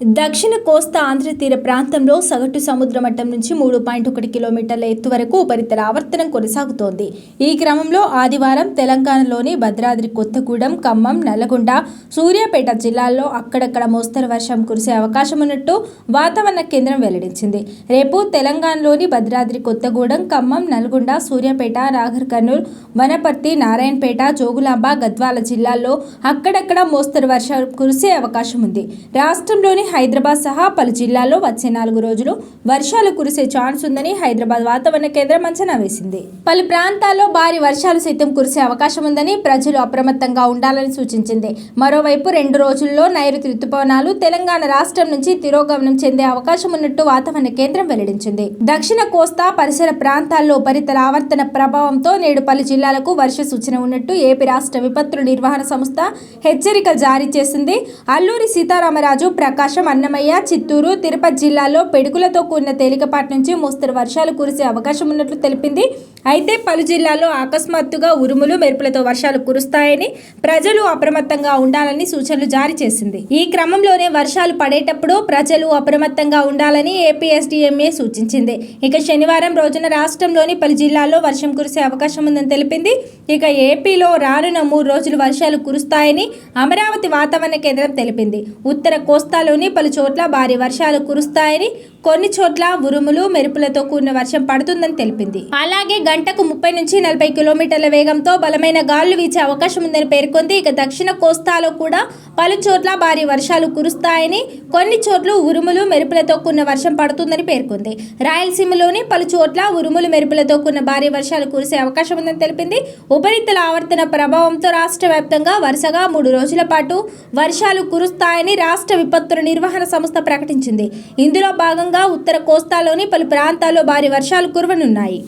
దక్షిణ కోస్తా ఆంధ్ర తీర ప్రాంతంలో సగటు సముద్ర మట్టం నుంచి మూడు పాయింట్ ఒకటి కిలోమీటర్ల ఎత్తు వరకు ఉపరితల ఆవర్తనం కొనసాగుతోంది. ఈ క్రమంలో ఆదివారం తెలంగాణలోని భద్రాద్రి కొత్తగూడెం ఖమ్మం నల్లగొండ సూర్యాపేట జిల్లాల్లో అక్కడక్కడ మోస్తరు వర్షం కురిసే అవకాశం ఉన్నట్టు వాతావరణ కేంద్రం వెల్లడించింది. రేపు తెలంగాణలోని భద్రాద్రి కొత్తగూడెం ఖమ్మం నల్గొండ సూర్యాపేట నాగర్ కర్నూల్ వనపర్తి నారాయణపేట జోగులాంబ గద్వాల జిల్లాల్లో అక్కడక్కడ మోస్తరు వర్షం కురిసే అవకాశం ఉంది. రాష్ట్రంలోని హైదరాబాద్ సహా పలు జిల్లాల్లో వచ్చే నాలుగు రోజులు వర్షాలు కురిసే ఛాన్స్ ఉందని హైదరాబాద్ వాతావరణ కేంద్రం అంచనా వేసింది. పలు ప్రాంతాల్లో భారీ వర్షాలు సైతం కురిసే అవకాశం ఉందని ప్రజలు అప్రమత్తంగా ఉండాలని సూచించింది. మరోవైపు రెండు రోజుల్లో నైరుతి రుతుపవనాలు తెలంగాణ రాష్ట్రం నుంచి తిరోగమనం చెందే అవకాశం ఉన్నట్టు వాతావరణ కేంద్రం వెల్లడించింది. దక్షిణ కోస్తా పరిసర ప్రాంతాల్లో ఉపరితల ఆవర్తన ప్రభావంతో నేడు పలు జిల్లాలకు వర్ష సూచన ఉన్నట్టు ఏపీ రాష్ట్ర విపత్తుల నిర్వహణ సంస్థ హెచ్చరిక జారీ చేసింది. అల్లూరి సీతారామరాజు ప్రకాశం అన్నమయ్య చిత్తూరు తిరుపతి జిల్లాలో పిడుగులతో కూడిన తేలికపాటి నుంచి మోస్తరు వర్షాలు కురిసే అవకాశం ఉన్నట్లు తెలిపింది. అయితే పలు జిల్లాల్లో అకస్మాత్తుగా ఉరుములు మెరుపులతో వర్షాలు కురుస్తాయని ప్రజలు అప్రమత్తంగా ఉండాలని సూచనలు జారీ చేసింది. ఈ క్రమంలోనే వర్షాలు పడేటప్పుడు ప్రజలు అప్రమత్తంగా ఉండాలని ఏపీఎస్డిఎంఏ సూచించింది. ఇక శనివారం రోజున రాష్ట్రంలోని పలు జిల్లాల్లో వర్షం కురిసే అవకాశం ఉందని తెలిపింది. ఇక ఏపీలో రానున్న మూడు రోజులు వర్షాలు కురుస్తాయని అమరావతి వాతావరణ కేంద్రం తెలిపింది. ఉత్తర కోస్తాలోని పలు చోట్ల భారీ వర్షాలు కురుస్తాయని కొన్ని చోట్ల ఉరుములు మెరుపులతో కూడిన వర్షం పడుతుందని తెలిపింది. అలాగే గంటకు ముప్పై నుంచి నలభై కిలోమీటర్ల వేగంతో బలమైన గాలులు వీచే అవకాశం ఉందని పేర్కొంది. ఇక దక్షిణ కోస్తాలో కూడా పలు చోట్ల భారీ వర్షాలు కురుస్తాయని కొన్ని చోట్ల ఉరుములు మెరుపులతో కూడిన వర్షం పడుతుందని పేర్కొంది. రాయలసీమలోని పలు చోట్ల ఉరుములు మెరుపులతో కూడిన భారీ వర్షాలు కురిసే అవకాశం ఉందని తెలిపింది. ఉపరితల ఆవర్తన ప్రభావంతో రాష్ట్ర వ్యాప్తంగా వరుసగా మూడు రోజుల పాటు వర్షాలు కురుస్తాయని రాష్ట్ర విపత్తుల నిర్వహణ సంస్థ ప్రకటించింది. ఇందులో భాగంగా ఉత్తర కోస్తాలోని పలు ప్రాంతాల్లో భారీ వర్షాలు కురవనున్నాయి.